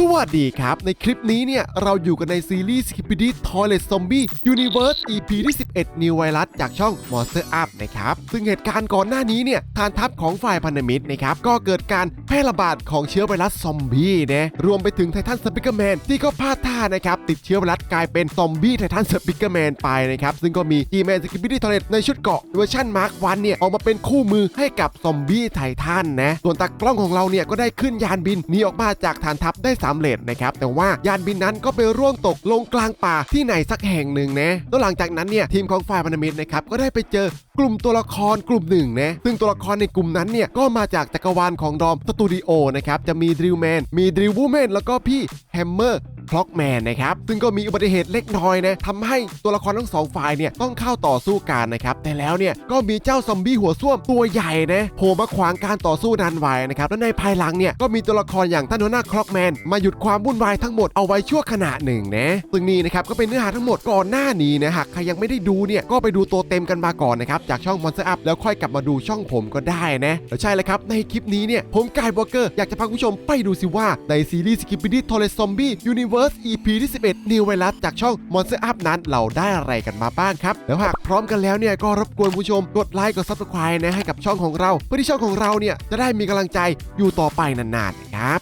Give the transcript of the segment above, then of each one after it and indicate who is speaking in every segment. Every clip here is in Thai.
Speaker 1: สวัสดีครับ ในคลิปนี้เนี่ย เราอยู่กันในซีรีส์ Skibidi Toilet Zombie Universe EP ที่11 New Virus จากช่อง Monster Up นะครับ ซึ่งเหตุการณ์ก่อนหน้านี้เนี่ยฐานทัพของฝ่ายพันธมิตรนะครับ ก็เกิดการแพร่ระบาดของเชื้อไวรัสซอมบี้นะรวมไปถึงไททันสปิกเกอร์แมนที่ก็พลาดท่านะครับ ติดเชื้อไวรัสกลายเป็นซอมบี้ไททันสปิกเกอร์แมนไปนะครับ ซึ่งก็มีจีแมนสกิป i ดี้ทอเลตในชุดเกาะเวอร์ชันมาร์ควันเนี่ยออกมาเป็นคู่มือให้กับซอมบี้ไททันนะส่วนตากล้องของเราเนี่ยก็ได้ขึ้นยานบินหนีออกมาจากฐานทัพได้สำเร็จนะครับแต่ว่ายานบินนั้นก็ไปร่วงตกลงกลางป่าที่ไหนสักแห่งหนึ่งนะแล้วหลังจากนั้นเนี่ยทีมของฝ่ายพันธมิตรนะครับก็ได้ไปเจอกลุ่มตัวละครกลุ่มหนึ่งนะซึ่งตัวละครในกลุ่มนั้นเนี่ยก็มาจากจักรวาลของดอมสตูดิโอนะครับจะมีดริวแมนมีดริววูแมนแล้วก็พี่แฮมเมอร์ คล็อกแมนนะครับซึ่งก็มีอุบัติเหตุเล็กน้อยนะทำให้ตัวละครทั้งสองฝ่ายเนี่ยต้องเข้าต่อสู้กันนะครับแต่แล้วเนี่ยก็มีเจ้าซอมบี้หัวส้วมตัวใหญ่นะโผล่มาขวางการต่อสู้นันไว้นะครับและในภายหลังเนี่ยก็มีตัวละครอย่างท่านหัวหน้าคล็อกแมนมาหยุดความวุ่นวายทั้งหมดเอาไว้ชั่วขณะหนึ่งนะซึ่งนี่นะครับก็เป็นเนื้อหาทั้งหมดก่อนหน้านี้นะหากใครยังไม่ได้ดูเนี่ยก็ไปดูตัวเต็มกันมาก่อนนะครับจากช่อง Monster Up แล้วค่อยกลับมาดูช่องผมก็ได้นะแล้วใช่เลยครับในคลิปนี้เนี่ยผมกายบอเกอร์อยากจะพาคุณผู้ชมไปดูสิว่าในซีรีส์ Skibidi Toilet Zombie Universe EP ที่ 11 New Virus จากช่อง Monster Up นั้นเราได้อะไรกันมาบ้างครับ แล้วหากพร้อมกันแล้วเนี่ยก็รบกวนผู้ชมกดไลค์กด Subscribe นะให้กับช่องของเรา เพื่อที่ช่องของเราเนี่ยจะได้มีกำลังใจอยู่ต่อไปนานๆครับ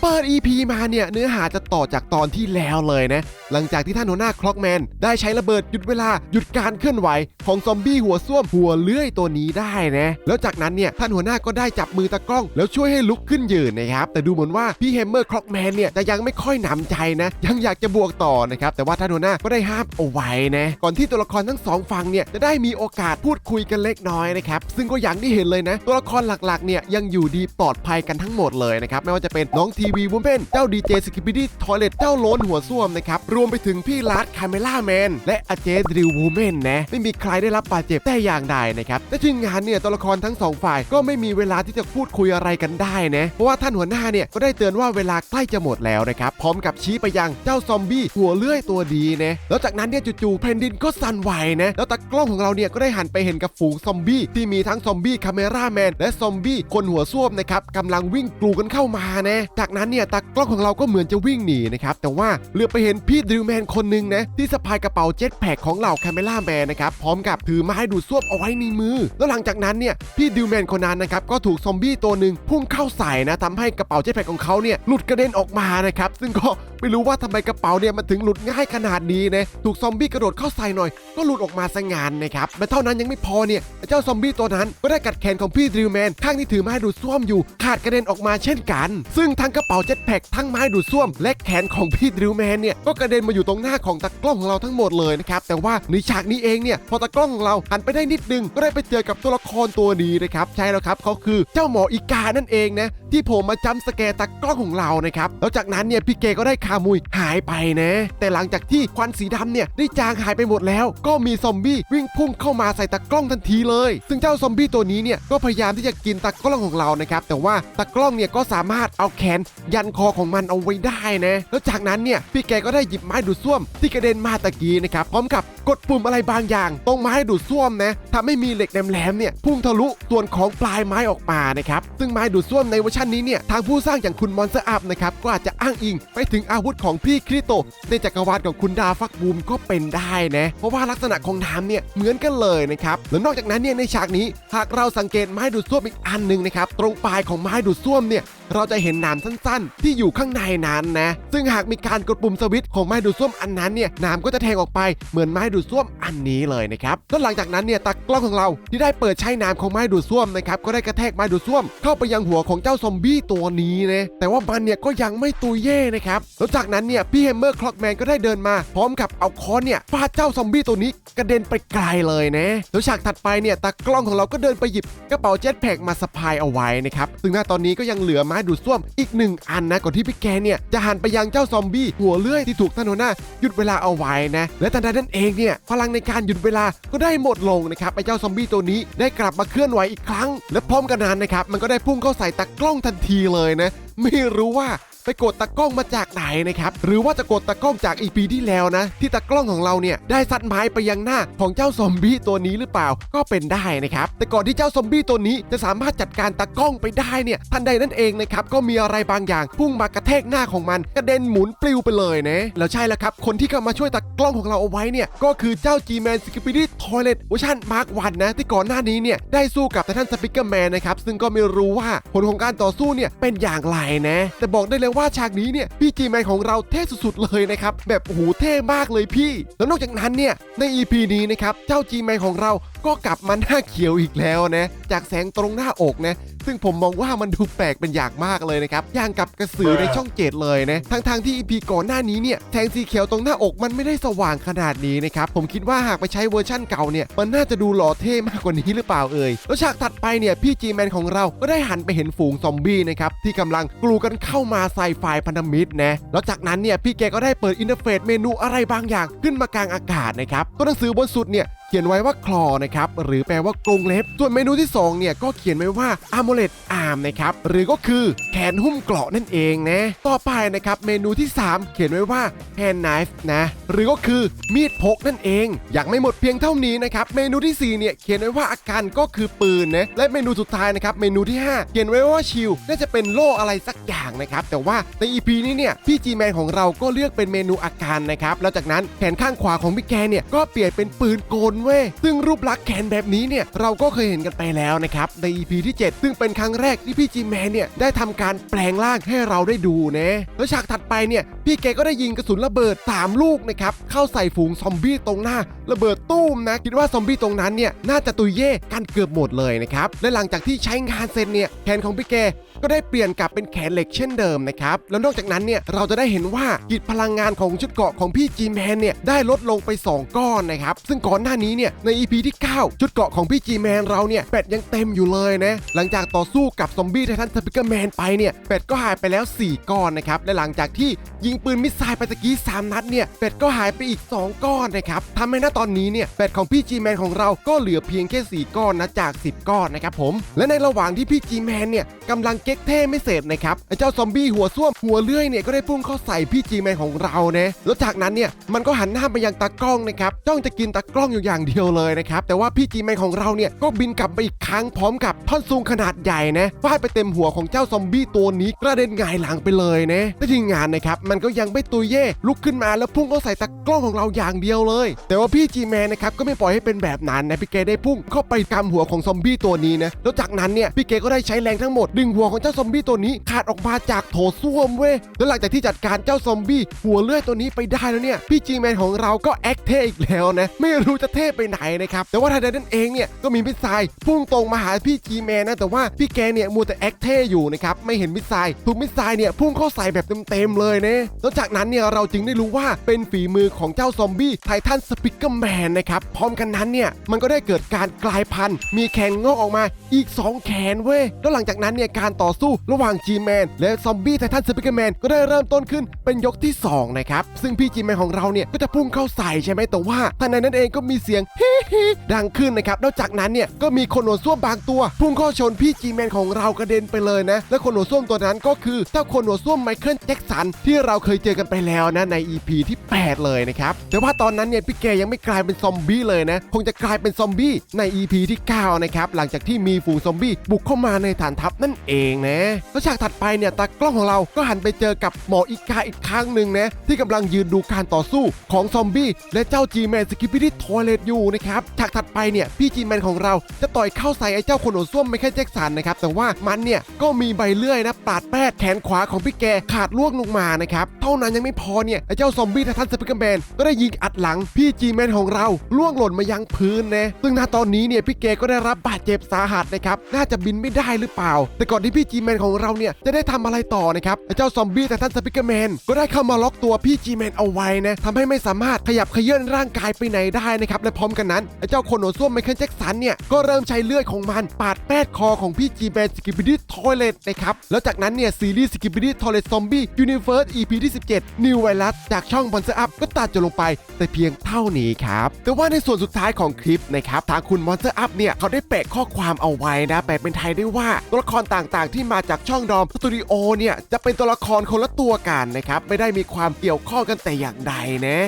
Speaker 1: เปิด EP มาเนี่ยเนื้อหาจะต่อจากตอนที่แล้วเลยนะ หลังจากที่ท่านหัวหน้าคล็อกแมนได้ใช้ระเบิดหยุดเวลาหยุดการเคลื่อนไหวของซอมบี้หัวส้วมหัวเลื้อยตัวนี้ได้นะแล้วจากนั้นเนี่ยท่านหัวหน้าก็ได้จับมือตะกล้อง แล้วช่วยให้ลุกขึ้นยืนนะครับแต่ดูเหมือนว่าพี่แฮมเมอร์คล็อกแมนเนี่ยจะยังไม่ค่อยหนำใจนะ ยังอยากจะบวกต่อนะครับแต่ว่าท่านหัวหน้าก็ได้ห้ามเอาไว้นะก่อนที่ตัวละครทั้งสองฝั่งเนี่ยจะได้มีโอกาสพูดคุยกันเล็กน้อยนะครับซึ่งก็อย่างที่เห็นเลยนะตัวละครหลักๆเนี่ยยังอยู่ดีปลอดภัยกันทั้งหมดเลยนะครับไม่ว่าจะเป็นน้องทีวีวูแมนเจ้าดีเจสกิป i ดี้ทอยเลตเจ้าโลนหัวส้วมนะครับรวมไปถึงพี่ลัดคาเมล่าแมนและอาเจดริววูแมนนะไม่มีใครได้รับบาดเจ็บแต่อย่างใดนะครับและทีมงานเนี่ยตัวละครทั้งสองฝ่ายก็ไม่มีเวลาที่จะพูดคุยอะไรกันได้นะเพราะว่าท่านหัวหน้าเนี่ยก็ได้เตือนว่าเวลาใกล้จะหมดแล้วนะครับพร้อมกับชี้ไปยังเจ้าซอมบี้หัวเลื่อยตัวดีนะแล้วจากนั้นเนี่ยจู่ๆแผ่นดินก็สั่นไหวนะแล้วตากล้องของเราเนี่ยก็ได้หันไปเห็นกับฝูงซอมบี้ที่มีทั้งซอมบี้คาเมราแมนและซอมบี้คนหัวส้วมนะครับกำลังวิ่งกลูกันเข้ามานะจากนั้นเนี่ยตากล้องของเราก็เหมือนจะวิ่งหนีนะครับแต่ว่าเหลือไปเห็นพี่ดริวแมนคนหนึ่งนะ ที่สะพายกระเป๋าเจ็ตแพคของเหล่าคาเมล่าแมนนะครับ พร้อมกับถือไม้ดูดซ่วมเอาไว้ในมือ แล้วหลังจากนั้นเนี่ยพี่ดิวแมนคนนั้นนะครับก็ถูกซอมบี้ตัวหนึ่งพุ่งเข้าใส่นะทำให้กระเป๋าเจ็ตแพคของเขาเนี่ยหลุดกระเด็นออกมานะครับซึ่งก็ไม่รู้ว่าทำไมกระเป๋าเนี่ยมันถึงหลุดง่ายขนาดนี้นะถูกซอมบี้กระโดดเข้าใส่หน่อย ก็หลุดออกมาซะงานนะครับและเท่านั้นยังไม่พอเนี่ยเจ้าซอมบี้ตัวนั้นก็ได้กัดแขนของพี่ดิวแมนข้างที่ถือไม้ดูดซ่วมอยู่ ขาดกระเด็นออกมาเช่นกัน ซึ่งทั้งกระเป๋าเจ็ตแพคทั้งไม้ดูดซ่วมและแขนของพี่ดิวแมนเนี่ยก็กระเด็นมาอยู่ตรงหน้าของตากล้องของเราทั้งหมดเลยนะครับแต่ว่าในฉากนี้เองเนี่ยพอตากล้องของเราหันไปได้นิดนึงก็ได้ไปเจอกับตัวละครตัวนี้นะครับใช่แล้วครับเขาคือเจ้าหมออีกานั่นเองนะที่โผลมาจำสแกตากล้องของเรานะครับแล้วจากนั้นเนี่ยพี่เกก็ได้คามุยหายไปนะ แต่หลังจากที่ควันสีดำเนี่ยได้จางหายไปหมดแล้ว ก็มีซอมบี้วิ่งพุ่งเข้ามาใส่ตากล้องทันทีเลย ซึ่งเจ้าซอมบี้ตัวนี้เนี่ยก็พยายามที่จะกินตากล้องของเรานะครับแต่ว่าตากล้องเนี่ยก็สามารถเอาแขนยันคอของมันเอาไว้ได้นะแล้วจากนั้นเนี่ยพี่แกก็ได้หยิบไม้ดูดซ่วมที่กระเด็นมาตะกี้นะครับพร้อมกับกดปุ่มอะไรบางอย่าง ตรงไม้ดูดซ่วมนะทำให้มีเหล็กแหลมๆเนี่ยพุ่งทะลุส่วนของปลายไม้ออกมานะครับซึ่งไม้ดูดซ่วมในเวอร์ชันนี้เนี่ยทางผู้สร้างอย่างคุณมอนสเตอร์อัพนะครับก็อาจจะอ้างอิงไปถึงอาวุธของพี่คริโตในจักรวาลของคุณดาฟักบูมก็เป็นได้นะเพราะว่าลักษณะของน้ำเนี่ยเหมือนกันเลยนะครับแล้วนอกจากนั้นเนี่ยในฉากนี้หากเราสังเกตไม้ดูดซ่วมอีกอันหนึ่งนะครับตรงปลายของไม้ดูดซ่วมเนี่ย เราจะเห็นนามสั้นๆ ที่อยู่ข้างในนั้นนะ ซึ่งหากมีการกดปุ่มสวิตช์ของไม้ดูดซ่วมอันนั้นเนี่ยนามก็จะแทงออกไปเหมือนไม้ดูดซ่วมอันนี้เลยนะครับแล้วหลังจากนั้นเนี่ยตากล้องของเราที่ได้เปิดใช้นามของไม้ดูดซ่วมนะครับก็ได้กระแทกไม้ดูดซ่วมเข้าไปยังหัวของเจ้าซอมบี้ตัวนี้นะแต่ว่ามันเนี่ยก็ยังไม่ตุยเย่นะครับแล้วจากนั้นเนี่ยพี่แฮมเมอร์คล็อกแมนก็ได้เดินมา พร้อมกับเอาค้อนเนี่ยฟาดเจ้าซอมบี้ตัวนี้กระเด็นไปไกลเลยนะแล้วฉากถัดไปเนี่ยตากล้องของเราก็เดินไปหยิบกระเป๋าเจ็ตแพกมาสะพายเอาไว้นะครับซึ่งณตอนนี้ก็ยังเหลือไม้ดูดซ่วมอีกหนึ่งอันนะก่อนที่พี่แกเนี่ยจะหันไปยังเจ้าซอมบี้หัวเลื่อยที่ถูกท่านหัวหน้าหยุดเวลาเอาไว้นะ และทันใดนั้นเองเนี่ยพลังในการหยุดเวลาก็ได้หมดลงนะครับไอ้เจ้าซอมบี้ตัวนี้ได้กลับมาเคลื่อนไหวอีกครั้ง และพร้อมกันนั้นนะครับมันก็ได้พุ่งเข้าใส่ตากล้องทันทีเลยนะไม่รู้ว่า ไปกดตะกล้องมาจากไหนนะครับ หรือว่าจะกดตะกล้องจากอีพีที่แล้วนะ ที่ตะกล้องของเราเนี่ยได้ซัดไม้ไปยังหน้าของเจ้าซอมบี้ตัวนี้หรือเปล่าก็เป็นได้นะครับ แต่ก่อนที่เจ้าซอมบี้ตัวนี้จะสามารถจัดการตะกล้องไปได้เนี่ยทันใดนั่นเองนะครับก็มีอะไรบางอย่างพุ่งมากระแทกหน้าของมันกระเด็นหมุนปลิวไปเลยนะแล้วใช่แล้วครับคนที่เข้ามาช่วยตะกล้องของเราเอาไว้เนี่ยก็คือเจ้า G-Man s k i p p y d y Toilet เวอร์ชันมาร์ควันนะที่ก่อนหน้านี้เนี่ยได้สู้กับททันสปิเกอร์แมนนะครับซึ่งก็ไม่รู้ว่าผลของการต่อสู้เนี่ยเป็นอย่างไรนะ แต่บอกได้เลยว่าฉากนี้เนี่ยพี่จีแมนของเราเท่สุดๆเลยนะครับแบบโอ้โหเท่มากเลยพี่ แล้วนอกจากนั้นเนี่ยใน EP นี้นะครับเจ้าจีแมนของเรา ก็กลับมาหน้าเขียวอีกแล้วนะจากแสงตรงหน้าอกนะซึ่งผมมองว่ามันดูแปลกเป็นอย่างมากเลยนะครับอย่างกับกระสือในช่องเจ็ดเลยนะทั้งๆที่ EP ก่อนหน้านี้เนี่ยแสงสีเขียวตรงหน้าอกมันไม่ได้สว่างขนาดนี้นะครับผมคิดว่าหากไปใช้เวอร์ชั่นเก่าเนี่ยมันน่าจะดูหล่อเท่มากกว่านี้หรือเปล่าเอ่ยแล้วฉากถัดไปเนี่ยพี่จีแมนของเราก็ได้หันไปเห็นฝูงซอมบี้นะครับที่กำลังกลูกันเข้ามาใส่ไฟพันธมิตรนะแล้วจากนั้นเนี่ยพี่แกก็ได้เปิดอินเทอร์เฟซเมนูอะไรบางอย่างขึ้นมากลางอากาศนะครับตัวหนังสือบนสุดเนี่ยเขียนไว้ว่าคลอนะครับหรือแปลว่ากรงเล็บ ส่วนเมนูที่2เนี่ยก็เขียนไว้ว่า a m u l e t arm นะครับหรือก็คือแขนหุ้มเกราะนั่นเองนะต่อไปนะครับเมนูที่ 3 เขียนไว้ว่า hand knife นะหรือก็คือมีดพกนั่นเองยังไม่หมดเพียงเท่านี้นะครับเมนูทีสี่4เนี่ยเขียนไว้ว่าอาการก็คือปืนนะและเมนูสุดท้ายนะครับเมนูที่ 5 เขียนไว้ว่าชิลน่าจะเป็นโล่อะไรสักอย่างนะครับแต่ว่าใน EP นี้เนี่ยพี่จีแมนของเราก็เลือกเป็นเมนูอาการนะครับแล้วจากนั้นแขนข้างขวาของพี่แกเนี่ยก็เปลี่ยนเป็นปืนโกนเว้ยซึ่งรูปลักษณ์แขนแบบนี้เนี่ยเราก็เคยเห็นกันไปแล้วนะครับใน EP ที่ 7 ซึ่งเป็นครั้งแรกที่พี่จีแมนเนี่ยได้ทำการแปลงร่างให้เราได้ดูนะแล้วฉากถัดไปเนี่ยพี่แกก็ได้ยิงกระสุนระเบิด 3 ลูกนะครับเข้าใส่ฝูงซอมบี้ตรงหน้า ระเบิดตู้มนะคิดว่าซอมบี้ตรงนั้นเนี่ยน่าจะตุยเย่กันเกือบหมดเลยนะครับและหลังจากที่ใช้งานเสร็จเนี่ยแขนของพี่แกก็ได้เปลี่ยนกลับเป็นแขนเหล็กเช่นเดิมนะครับแล้วนอกจากนั้นเนี่ยเราจะได้เห็นว่ากิจพลังงานของชุดเกราะของพี่จีแมนเนี่ยได้ลดลงไป 2 ก้อนนะครับซึ่งก่อนหน้านี้เนี่ยใน EP ที่ 9 ชุดเกาะของพี่จีแมนเราเนี่ยเป็ดยังเต็มอยู่เลยนะ หลังจากต่อสู้กับซอมบี้ไททันสปิเกอร์แมนไปเนี่ยเป็ดก็หายไปแล้ว 4 ก้อนนะครับ และหลังจากที่ยิงปืนมิสไซล์ไปตะกี้ 3 นัดเนี่ยเป็ดก็หายไปอีก 2 ก้อนนะครับทำให้ณตอนนี้เนี่ยเป็ดของพี่จีแมนของเราก็เหลือเพียงแค่ 4 ก้อนนะจาก 10 ก้อนนะครับผมและในระหว่างที่พี่จีแมนเนี่ยกำลังเก๊กเท่ไม่เสร็จนะครับไอ้เจ้าซอมบี้หัวส้วมหัวเลื่อยเนี่ยก็ได้พุ่งเข้าใส่พี่จีแมนของเรานะแล้วจากนั้นเนี่ยมันก็หันหน้าไปยังตากล้องนะครับจ้องจะกินตากล้องอยู่อย่างเดียวเลยนะครับ แต่ว่าพี่จีแมนของเราเนี่ยก็บินกลับไปอีกครั้งพร้อมกับท่อนซุงขนาดใหญ่นะฟาดไปเต็มหัวของเจ้าซอมบี้ตัวนี้กระเด็นหงายหลังไปเลยนะแต่ทีมงานนะครับมันก็ยังไม่ตุยเย่ลุกขึ้นมาแล้วพุ่งเข้าใส่ตากล้องของเราอย่างเดียวเลย แต่ว่าพี่จีแมนนะครับก็ไม่ปล่อยให้เป็นแบบนั้นนะพี่เกได้พุ่งเข้าไปกำหัวของซอมบี้ตัวนี้นะแล้วจากนั้นเนี่ยพี่เกก็ได้ใช้แรงทั้งหมดดึงหัวของเจ้าซอมบี้ตัวนี้ขาดออกมาจากโถส้วมเว้ยแล้วหลังจากที่จัดการเจ้าซอมบี้หัวเลื่อยตัวนี้ไปได้แล้วเนี่ยพี่จีแมนของเราก็แอคเท่อีกแล้วนะไม่รู้จะเท่ไปไหนนะครับ แต่ว่าทันใดนั้นเองเนี่ยก็มีมิสไซล์พุ่งตรงมาหาพี่จีแมนนะแต่ว่าพี่แกเนี่ยมัวแต่แอคเท่อยู่นะครับไม่เห็นมิสไซล์ถูกมิสไซล์เนี่ยพุ่งเข้าใส่แบบเต็มๆเลยนะแล้วจากนั้นเนี่ยเราจึงได้รู้ว่าเป็นฝีมือของเจ้าซอมบี้ไททันสปิกเกอร์แมนนะครับพร้อมกันนั้นเนี่ยมันก็ได้เกิดการกลายพันธุ์ มีแขนงอกออกมาอีก 2 แขนเว้ยแล้วหลังจากนั้นเนี่ยการต่อสู้ระหว่างจีแมนและซอมบี้ไททันสปิกเกอร์แมนก็ได้เริ่มต้นขึ้นเป็นยกที่สองนะครับซึ่งพี่จีแมนของเราเนี่ยก็จะพุ่งเข้าใส่ใช่ไหมแต่ว่าทันใดนั้นเองก็มีเสียงฮิฮิดังขึ้นนะครับแล้วจากนั้นเนี่ยก็มีคนหัวส้วมบางตัวพุ่งเข้าชนพี่จีแมนของเรากระเด็นไปเลยนะ และคนหัวส้วมตัวนั้นก็คือเจ้าคนหัวส้วมไมเคิลแจ็คสันที่เราเคยเจอกันไปแล้วนะใน EP ที่ 8 เลยนะครับแต่ว่าตอนนั้นเนี่ยพี่แกยังไม่กลายเป็นซอมบี้เลยนะคงจะกลายเป็นซอมบี้ใน EP ที่ 9 นะครับหลังจากที่มีฝูงซอมบี้บุกเข้ามาในฐานทัพนั่นเองนะแล้วฉากถัดไปเนี่ยตากล้องของเราก็หันไปเจอกับหมออีกาอีกครั้งหนึ่งนะที่กำลังยืนดูการต่อสู้ของซอมบี้และเจ้าจีแมนสกิปปี้ที่ทอยเลตอยู่นะครับฉากถัดไปเนี่ยพี่จีแมนของเราจะต่อยเข้าใส่ไอ้เจ้าคนหัวส้วมไม่แค่แจ็คสันนะครับแต่ว่ามันเนี่ยก็มีใบเลื่อยนะปาดแปดแขนขวาของพี่แกขาดล่วงลงมานะครับเท่านั้นยังไม่พอเนี่ยไอ้เจ้าซอมบี้ททันสปิกเกอร์แมนก็ได้ยิงอัดหลังพี่จีแมนของเราล่วงหล่นมายังพื้นนะซึ่งณตอนนี้เนี่ยพี่แกก็ได้รับบาดเจ็บสาหัสนะครับน่าจะบินไม่ได้หรือเปล่า แต่ก่อนที่พี่จีแมนของเราเนี่ยจะได้ทำอะไรต่อนะครับไอ้เจ้าซอมบี้ไททันสปิกเกอร์แมนก็ได้เข้ามาล็อกตัวพี่จีแมนเอาไว้นะทำให้ไม่สามารถขยับเขยื่อนร่างกายไปไหนได้นะครับและพร้อมกันนั้นไอ้เจ้าคนหัวส้วมไมเคิลแจ็คสันเนี่ยก็เริ่มใช้เลือดของมันปาดแปดคอของพี่จีแมนสกิปปี้ทอยเลตนะครับแล้วจากนั้นเนี่ยซีรีส์สกิปปี้ทอยเลตซอมบี้ยูนิเวิร์ส EP ที่17 New Virus จากช่องบอนเซอร์อัพก็ตัดจบลงไป แต่เพียงเท่านี้ครับ แต่ว่าในส่วนสุดท้ายของคลิปนะครับทางคุณมอนเตอร์อัพเนี่ยเขาได้แปะข้อความเอาไว้นะแปลเป็นไทยได้ว่าตัวละครต่างๆ ที่มาจากช่องดอมสตูดิโอเนี่ยจะเป็นตัวละครคนละตัวกันนะครับไม่ได้มีความเกี่ยวข้องกันแต่อย่างใดนะ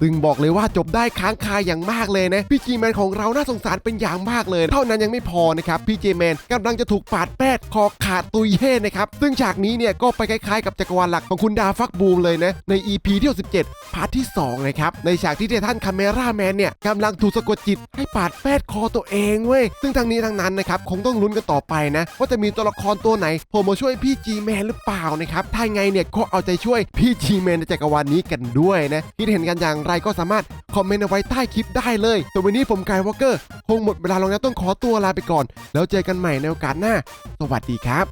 Speaker 1: ซึ่งบอกเลยว่าจบได้ค้างคาอย่างมากเลยนะ พี่จีแมนของเราน่าสงสารเป็นอย่างมากเลย เท่านั้นยังไม่พอนะครับพี่เจแมนกำลังจะถูกปาดแปดคอขาดตุยเย่นะครับซึ่งฉากนี้เนี่ยก็ไปคล้ายๆ กับจักรวาลหลักของคุณดาฟักบูมเลยนะใน EP ที่17พาร์ทที่2นะครับในฉากที่เททันคาเมราแมนเนี่ยกำลังถูกสะกดจิตให้ปาดแปดคอตัวเองเว้ยซึ่งทั้งนี้ทั้งนั้นนะครับคงต้องลุ้นกันต่อไปนะ ว่าจะมีตัวละครตัวไหนโผล่มาช่วยพี่จีแมนหรือเปล่านะครับถ้าไงเนี่ยก็เอาใจช่วยพี่จีแมนในจักรวาลนี้กันด้วยนะคิดเห็นกันอย่างไรก็สามารถคอมเมนต์เอาไว้ใต้คลิปได้เลยแต่วันนี้ผมกายวอลเกอร์คงหมดเวลาลงแล้วต้องขอตัวลาไปก่อน แล้วเจอกันใหม่ในโอกาสหน้า สวัสดีครับ